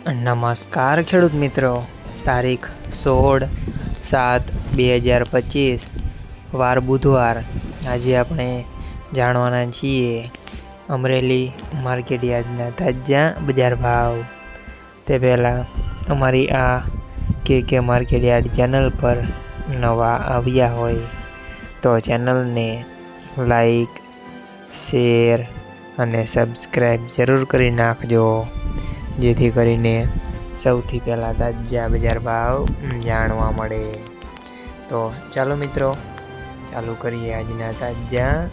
નમસ્કાર ખેડૂત મિત્રો. તારીખ સોળ સાત બે હજાર પચીસ, વાર બુધવાર. આજે આપણે જાણવાના છીએ અમરેલી માર્કેટ યાર્ડના તાજા બજાર ભાવ. તે પહેલાં અમારી આ કે કે માર્કેટ યાર્ડ ચેનલ પર નવા આવ્યા હોય તો ચેનલને લાઈક, શેર અને સબસ્ક્રાઈબ જરૂર કરી નાખજો. જેથી કરીને સૌથી પહેલાં તાજા બજાર ભાવ જાણવા મળે. તો ચાલો મિત્રો, ચાલુ કરીએ આજના તાજા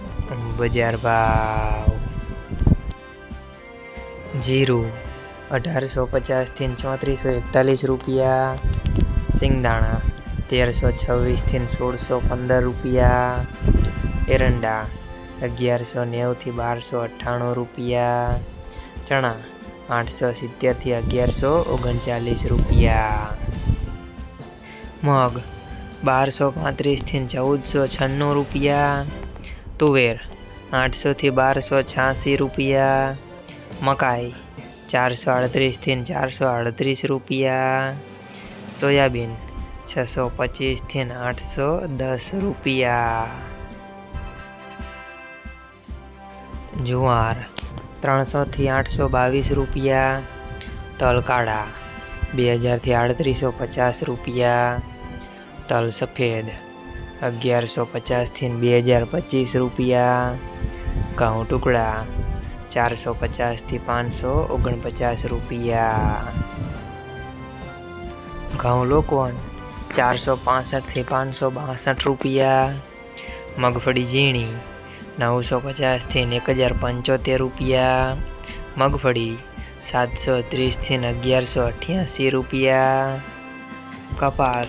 બજાર ભાવ. જીરું અઢારસો પચાસથી ચોત્રીસો એકતાલીસ રૂપિયા. સિંગદાણા તેરસો છવ્વીસથી સોળસો પંદર રૂપિયા. એરંડા અગિયારસો નેવુંથી બારસો અઠ્ઠાણું રૂપિયા. ચણા આઠસો સિત્તેરથી અગિયારસો ઓગણચાલીસ રૂપિયા. મગ બારસો પાંત્રીસથી ચૌદસો છન્નું રૂપિયા. તુવેર આઠસોથી બારસો છ્યાસી રૂપિયા. મકાઈ ચારસો અડત્રીસથી ચારસો અડત્રીસ રૂપિયા. સોયાબીન છસો પચીસથી આઠસો દસ રૂપિયા. જુવાર ત્રણસોથી આઠસો બાવીસ રૂપિયા. તલ કાળા બે હજારથી આડત્રીસો પચાસ રૂપિયા. તલ સફેદ અગિયારસો પચાસથી બે હજાર પચીસ રૂપિયા. ઘઉં ટુકડા ચારસો પચાસથી પાંચસો ઓગણપચાસ રૂપિયા. ઘઉં લોકોન ચારસો પાસઠથી પાંચસો બાસઠ રૂપિયા. મગફળી ઝીણી નવસો પચાસથી એક હજાર પંચોતેર રૂપિયા. મગફળી સાતસો ત્રીસથી અગિયારસો અઠ્યાસી રૂપિયા. કપાસ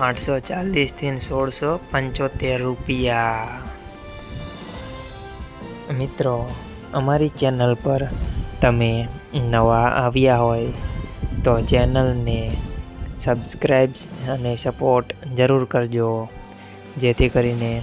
આઠસો ચાલીસથી સોળસો પંચોતેર રૂપિયા. મિત્રો, અમારી ચેનલ પર તમે નવા આવ્યા હોય તો ચેનલને સબસ્ક્રાઈબ્સ અને સપોર્ટ જરૂર કરજો. જેથી કરીને